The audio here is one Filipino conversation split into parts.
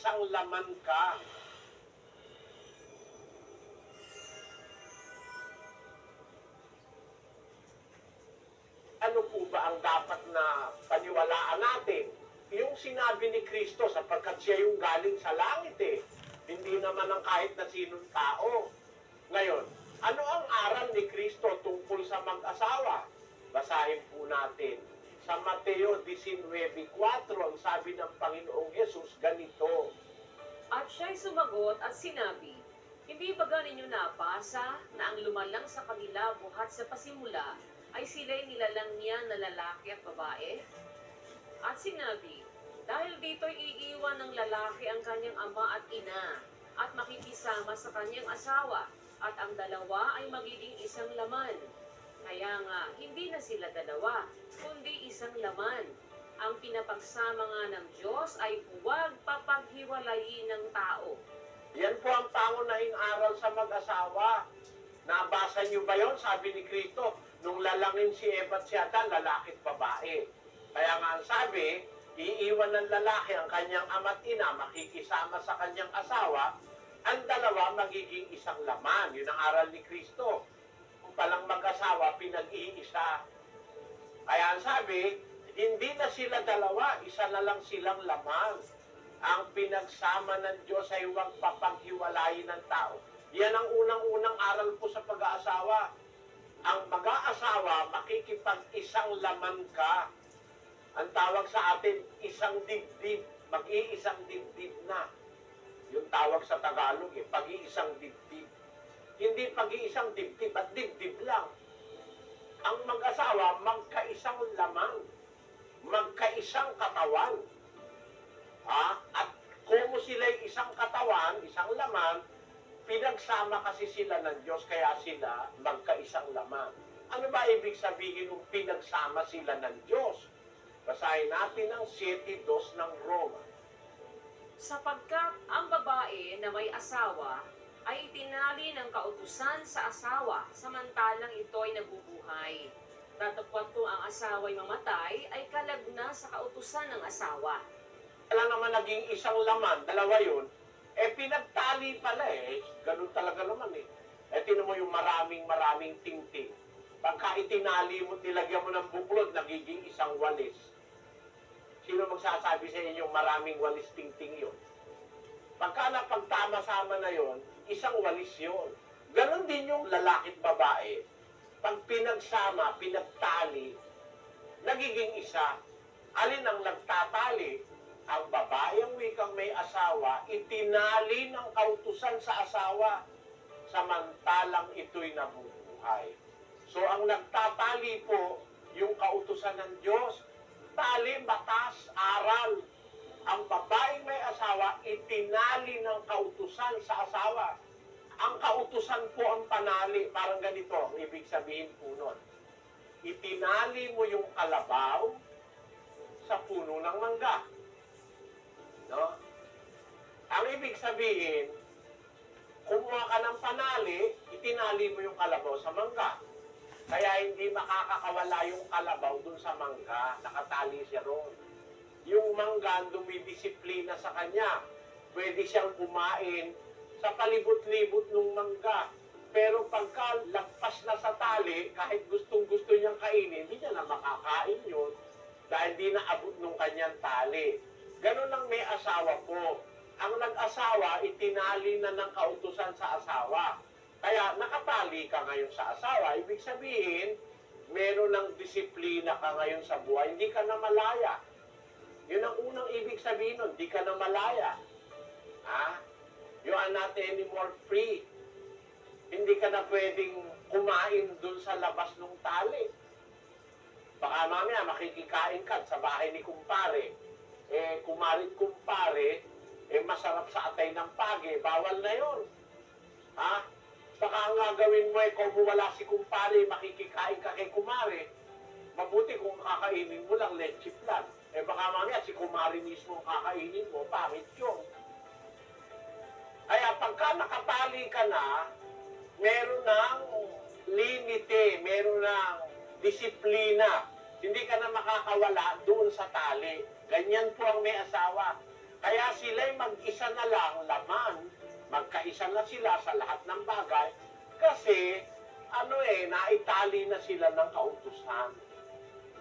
isang laman ka. Ano po ba ang dapat na paniwalaan natin? Yung sinabi ni Kristo sapagkat siya yung galing sa langit eh. Hindi naman ang kahit na sinong tao. Ngayon, ano ang aral ni Kristo tungkol sa mag-asawa? Basahin po natin. Sa Mateo 19.4, ang sabi ng Panginoong Yesus, ganito, At siya'y sumagot at sinabi, Hindi ba ninyo napasa na ang lumalang sa kanila buhat sa pasimula ay sila'y nilalang niya na lalaki at babae? At sinabi, Dahil dito'y iiwan ng lalaki ang kanyang ama at ina at makikisama sa kanyang asawa at ang dalawa ay magiging isang laman. Kaya nga, hindi na sila dalawa, kundi isang laman. Ang pinapagsama nga ng Diyos ay huwag papaghiwalayin ng tao. yan po ang pangunahing aral sa mag-asawa. Nabasa niyo ba yon? Sabi ni Kristo, nung lalangin si Eva at si Adan, lalaki at babae. Kaya nga ang sabi, iiwan ng lalaki ang kanyang ama't ina, makikisama sa kanyang asawa, ang dalawa magiging isang laman. Yun ang aral ni Kristo. Kung palang mag-asawa, pinag-iisa. Kaya ang sabi, hindi na sila dalawa, isa na lang silang laman. Ang pinagsama ng Diyos ay huwag papaghiwalayin ng tao. Yan ang unang-unang aral po sa pag-aasawa. Ang mag-aasawa, makikipag-isang laman ka. Ang tawag sa atin, isang dibdib. Mag-iisang dibdib na. Yung tawag sa Tagalog, eh, pag-iisang dibdib. Hindi pag-iisang dibdib at dibdib lang. Ang mag-asawa, magkaisang laman. Magkaisang katawan. Ha? At kung sila'y isang katawan, isang laman, pinagsama kasi sila ng Diyos, kaya sila magkaisang laman. Ano ba ibig sabihin ng pinagsama sila ng Diyos? Basahin natin ang 7.2 ng Roma. Sapagkat ang babae na may asawa ay itinali ng kautusan sa asawa samantalang ito ay nabubuhay. Tatapwat kung ang asawa ay mamatay ay kalagna sa kautusan ng asawa. Wala naman naging isang laman, dalawa yun, eh pinagtali pala eh. Ganun talaga naman eh. Eh tinan mo yung maraming maraming tingting. Pagka itinali mo, nilagyan mo ng buklod, nagiging isang walis. Sino magsasabi sa inyo maraming walis tingting yun? Pagka napagtama-sama na yon, isang walis yun. Ganon din yung lalaki at babae. Pag pinagsama, pinagtali, nagiging isa. Alin ang nagtatali? Ang babae ang wikang may asawa, itinali ng kautusan sa asawa, samantalang ito'y nabubuhay. So ang nagtatali po, yung kautusan ng Diyos, tali, batas, aral. Ang babaeng may asawa, itinali ng kautusan sa asawa. Ang kautusan po ang panali, parang ganito, ang ibig sabihin po nun. Itinali mo yung kalabaw sa puno ng mangga. No? Ang ibig sabihin, kumuha ka ng panali, itinali mo yung kalabaw sa mangga. Kaya hindi makakakawala yung kalabaw dun sa mangga, nakatali siya roon. Yung mangga, dumidisiplina sa kanya. Pwede siyang kumain sa palibot-libot ng mangga. Pero pagka lagpas na sa tali, kahit gustong-gusto niyang kainin, hindi niya na makakain yun dahil di naabot nung kanyang tali. Ganun lang may asawa po. Ang nag-asawa, itinali na ng kautusan sa asawa. Kaya nakatali ka ngayon sa asawa. Ibig sabihin, meron ng disiplina ka ngayon sa buhay. Hindi ka na malaya. Yun ang unang ibig sabihin nun, hindi ka na malaya. Ha? You are not anymore free. Hindi ka na pwedeng kumain dun sa labas ng tali. Baka mamaya makikikain ka sa bahay ni kumpare. Eh, kumarit kumpare, eh masarap sa atay ng page. Bawal na yon. Ha? Baka ang gagawin mo eh, kung wala si kumpare, makikikain ka kay kumare. Mabuti kung kakainin mo lang leche plan. Baka mamaya si kumare mismo kakainin mo, pangit yun. Kaya pagka nakatali ka na, meron ng limite, meron ng disiplina. Hindi ka na makakawala doon sa tali. Ganyan po ang may asawa. Kaya sila'y mag-isa na lang laman, magkaisa na sila sa lahat ng bagay, kasi ano eh, naitali na sila ng kautusan.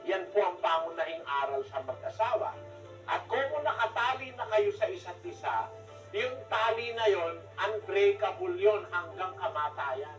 Yan po ang pangunahing aral sa mag-asawa. At kung nakatali na kayo sa isa't isa, yung tali na yon, unbreakable yon hanggang kamatayan.